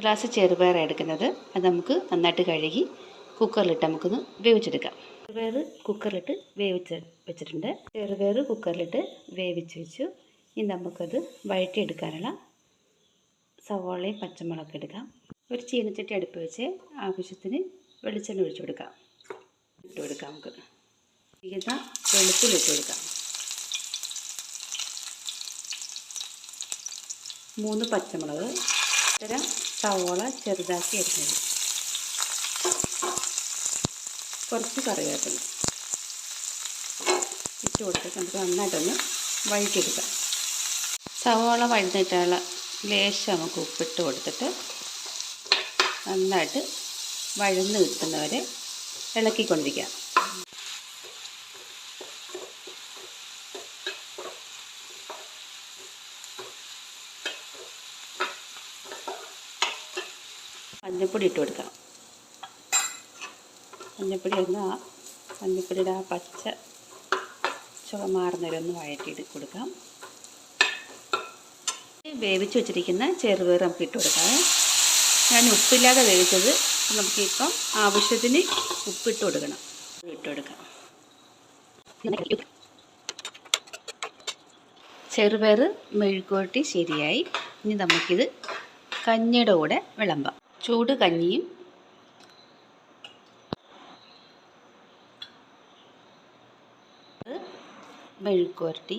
Glass ചെറുപയർ എടുക്കുന്നത് അത് നമുക്ക് നന്നായിട്ട് കഴുകി കുക്കറിലിട്ട് നമുക്കൊന്ന് വേവിച്ചെടുക്കാം. ചെറുപയർ കുക്കറിലിട്ട് വേവിച്ച് വെച്ചിട്ടുണ്ട്. ചെറുപയർ കുക്കറിലിട്ട് വേവിച്ച് വെച്ചു. ഇനി നമുക്കത് വഴറ്റിയെടുക്കാനുള്ള സവോളയും പച്ചമുളകൊക്കെ എടുക്കാം. ഒരു ചീനച്ചട്ടി അടുപ്പ് വെച്ച് ആവശ്യത്തിന് വെളിച്ചെണ്ണ ഒഴിച്ചു കൊടുക്കാം. ഇട്ട് കൊടുക്കാം നമുക്ക്. ചെയ്യുന്ന വെളുത്തുള്ളി ഇട്ട് കൊടുക്കാം. മൂന്ന് പച്ചമുളക് ഇത്തരം സവോള ചെറുതാക്കി അരിഞ്ഞത്. കുറച്ച് കറിവേപ്പില ഇട്ട് കൊടുത്തിട്ട് നമുക്ക് നന്നായിട്ടൊന്ന് വഴറ്റിയെടുക്കാം. സവോള വഴുന്നിട്ടുള്ള ലേശം നമുക്ക് ഉപ്പിട്ട് കൊടുത്തിട്ട് നന്നായിട്ട് വഴന്ന് കിട്ടുന്നവരെ ഇളക്കിക്കൊണ്ടിരിക്കാം. മഞ്ഞൾപ്പൊടി ഇട്ട് കൊടുക്കാം മഞ്ഞൾപ്പൊടി ഒന്ന് ആ മഞ്ഞൾപ്പൊടിയുടെ ആ പച്ച ചുവ മാറുന്നവരെ ഒന്ന് വഴറ്റിയിട്ട് കൊടുക്കാം. വേവിച്ച് വെച്ചിരിക്കുന്ന ചെറുപയർ നമുക്ക് ഇട്ട് കൊടുക്കാം. ഞാൻ ഉപ്പില്ലാതെ വേവിച്ചത് നമുക്കിപ്പം ആവശ്യത്തിന് ഉപ്പിട്ട് കൊടുക്കണം. ഇട്ട് കൊടുക്കാം. ചെറുപയർ മെഴുക്കോട്ടി ശരിയായി. ഇനി നമുക്കിത് കഞ്ഞിയുടെ കൂടെ വിളമ്പാം. ചൂട് കഞ്ഞിയും മെഴുക്കുവരട്ടി.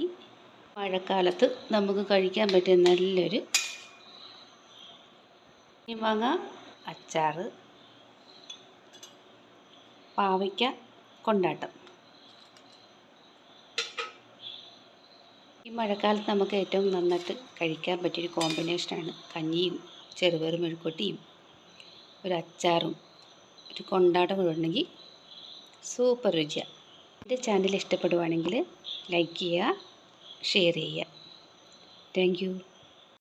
മഴക്കാലത്ത് നമുക്ക് കഴിക്കാൻ പറ്റിയ നല്ലൊരു മാങ്ങ അച്ചാറ് പാവയ്ക്ക കൊണ്ടാട്ടം. ഈ മഴക്കാലത്ത് നമുക്ക് ഏറ്റവും നന്നായിട്ട് കഴിക്കാൻ പറ്റിയൊരു കോമ്പിനേഷനാണ് കഞ്ഞിയും ചെറുപയർ മെഴുക്കുവരട്ടിയും. ഒരു അച്ചാറും ഒരു കൊണ്ടാട്ടം കൂടെ ഉണ്ടെങ്കിൽ സൂപ്പർ രുചിയാണ് എന്റെ ചാനൽ ഇഷ്ടപ്പെടുവാണെങ്കിൽ ലൈക്ക് ചെയ്യുക ഷെയർ ചെയ്യുക. താങ്ക്